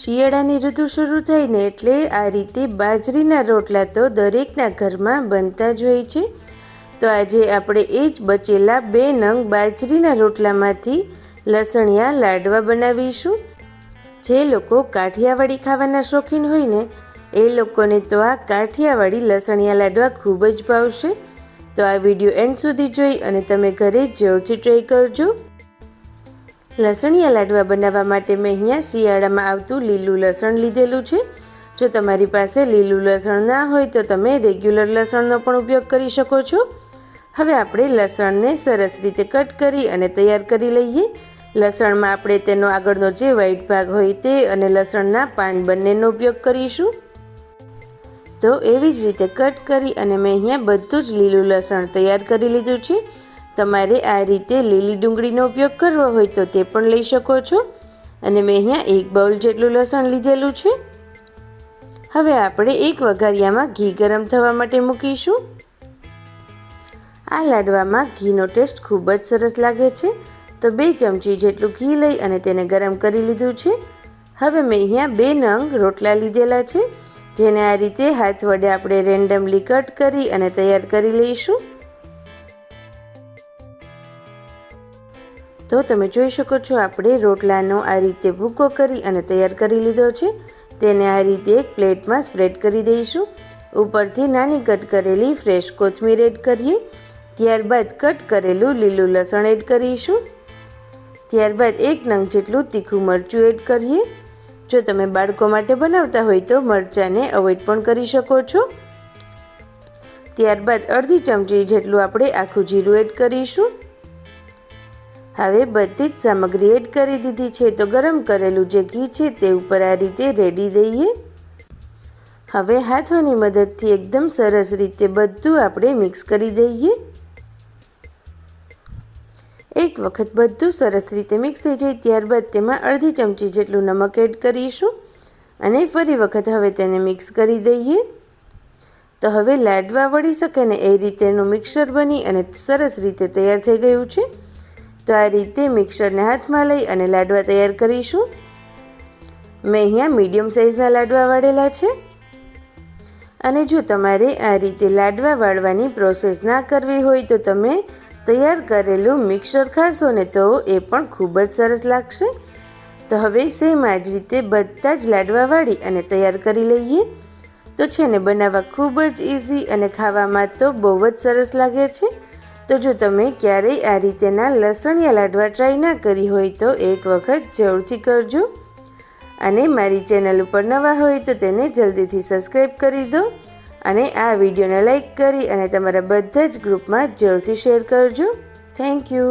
શિયાળાની ઋતુ શરૂ થઈને એટલે આ રીતે બાજરીના રોટલા તો દરેકના ઘરમાં બનતા જ હોય છે. તો આજે આપણે એ જ બચેલા બે નંગ બાજરીના રોટલામાંથી લસણિયા લાડવા બનાવીશું. જે લોકો કાઠિયાવાડી ખાવાના શોખીન હોય ને એ લોકોને તો આ કાઠિયાવાડી લસણિયા લાડવા ખૂબ જ ભાવશે. તો આ વીડિયો એન્ડ સુધી જોઈ અને તમે ઘરે જરૂરથી ટ્રાય કરજો. લસણિયા લાડવા બનાવવા માટે મેં અહીંયા શિયાળામાં આવતું લીલું લસણ લીધેલું છે. જો તમારી પાસે લીલું લસણ ના હોય તો તમે રેગ્યુલર લસણનો પણ ઉપયોગ કરી શકો છો. હવે આપણે લસણને સરસ રીતે કટ કરી અને તૈયાર કરી લઈએ. લસણમાં આપણે તેનો આગળનો જે વ્હાઈટ ભાગ હોય તે અને લસણના પાન બંનેનો ઉપયોગ કરીશું. તો એવી જ રીતે કટ કરી અને મેં અહીંયા બધું જ લીલું લસણ તૈયાર કરી લીધું છે. તમારે આ રીતે લીલી ડુંગળીનો ઉપયોગ કરવો હોય તો તે પણ લઈ શકો છો. અને મેં અહીંયા એક બાઉલ જેટલું લસણ લીધેલું છે. હવે આપણે એક વઘારિયામાં ઘી ગરમ થવા માટે મૂકીશું. આ લાડવામાં ઘીનો ટેસ્ટ ખૂબ જ સરસ લાગે છે. તો બે ચમચી જેટલું ઘી લઈ અને તેને ગરમ કરી લીધું છે. હવે મેં અહીંયા બે નંગ રોટલા લીધેલા છે, જેને આ રીતે હાથ વડે આપણે રેન્ડમલી કટ કરી અને તૈયાર કરી લઈશું. તો તમે જોઈ શકો છો, આપણે રોટલાનો આ રીતે ભૂકો કરી અને તૈયાર કરી લીધો છે. તેને આ રીતે એક પ્લેટમાં સ્પ્રેડ કરી દઈશું. ઉપરથી નાની કટ કરેલી ફ્રેશ કોથમીર એડ કરીએ. ત્યારબાદ કટ કરેલું લીલું લસણ એડ કરીશું. ત્યારબાદ એક નંગ જેટલું તીખું મરચું એડ કરીએ. જો તમે બાળકો માટે બનાવતા હોય તો મરચાંને અવોઇડ પણ કરી શકો છો. ત્યારબાદ અડધી ચમચી જેટલું આપણે આખું જીરું એડ કરીશું. હવે બધી જ સામગ્રી એડ કરી દીધી છે તો ગરમ કરેલું જે ઘી છે તે ઉપર આ રીતે રેડી દઈએ. હવે હાથોની મદદથી એકદમ સરસ રીતે બધું આપણે મિક્સ કરી દઈએ. એક વખત બધું સરસ રીતે મિક્સ થઈ જાય ત્યારબાદ તેમાં અડધી ચમચી જેટલું નમક એડ કરીશું અને ફરી વખત હવે તેને મિક્સ કરી દઈએ. તો હવે લાડવા વળી શકે ને એ રીતેનું મિક્સર બની અને સરસ રીતે તૈયાર થઈ ગયું છે. તો આ રીતે મિક્સરને હાથમાં લઈ અને લાડવા તૈયાર કરીશું. મેં અહીંયા મીડિયમ સાઇઝના લાડવા વાળેલા છે. અને જો તમારે આ રીતે લાડવા વાળવાની પ્રોસેસ ના કરવી હોય તો તમે તૈયાર કરેલું મિક્સર ખાશો ને તો એ પણ ખૂબ જ સરસ લાગશે. તો હવે સેમ આ જ રીતે બધા જ લાડવા વાળી અને તૈયાર કરી લઈએ. તો છે ને, બનાવવા ખૂબ જ ઇઝી અને ખાવામાં તો બહુ જ સરસ લાગે છે. તો જો તમે ક્યારેય આ રીતેના લસણિયા લાડવા ટ્રાય ના કરી હોય તો એક વખત જરૂરથી કરજો. અને મારી ચેનલ ઉપર નવા હોય તો તેને જલ્દીથી સબસ્ક્રાઈબ કરી દો અને આ વિડીયોને લાઈક કરી અને તમારા બધા જ ગ્રુપમાં જરૂરથી શેર કરજો. Thank you